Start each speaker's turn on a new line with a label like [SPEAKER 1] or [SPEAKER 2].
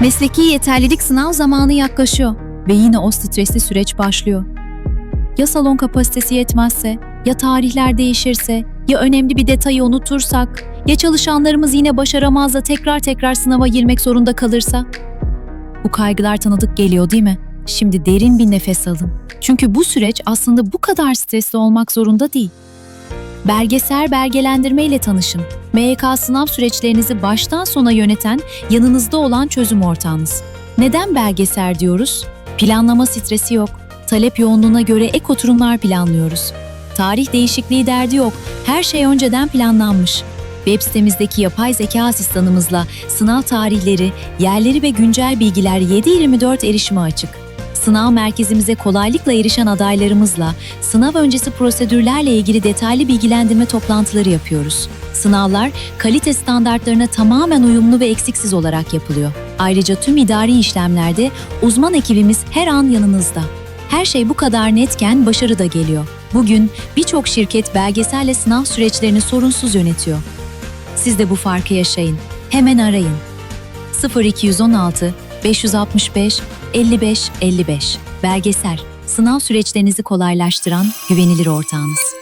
[SPEAKER 1] Mesleki yeterlilik sınav zamanı yaklaşıyor ve yine o stresli süreç başlıyor. Ya salon kapasitesi yetmezse, ya tarihler değişirse, ya önemli bir detayı unutursak, ya çalışanlarımız yine başaramaz da tekrar tekrar sınava girmek zorunda kalırsa? Bu kaygılar tanıdık geliyor değil mi? Şimdi derin bir nefes alın. Çünkü bu süreç aslında bu kadar stresli olmak zorunda değil. Belgesel belgelendirme ile tanışın. MYK sınav süreçlerinizi baştan sona yöneten, yanınızda olan çözüm ortağınız. Neden belgesel diyoruz? Planlama stresi yok. Talep yoğunluğuna göre ek oturumlar planlıyoruz. Tarih değişikliği derdi yok. Her şey önceden planlanmış. Web sitemizdeki yapay zeka asistanımızla sınav tarihleri, yerleri ve güncel bilgiler 7/24 erişime açık. Sınav merkezimize kolaylıkla erişen adaylarımızla sınav öncesi prosedürlerle ilgili detaylı bilgilendirme toplantıları yapıyoruz. Sınavlar kalite standartlarına tamamen uyumlu ve eksiksiz olarak yapılıyor. Ayrıca tüm idari işlemlerde uzman ekibimiz her an yanınızda. Her şey bu kadar netken başarı da geliyor. Bugün birçok şirket belgeselle sınav süreçlerini sorunsuz yönetiyor. Siz de bu farkı yaşayın. Hemen arayın. 0216 565 55 55 Belgesel, sınav süreçlerinizi kolaylaştıran güvenilir ortağınız.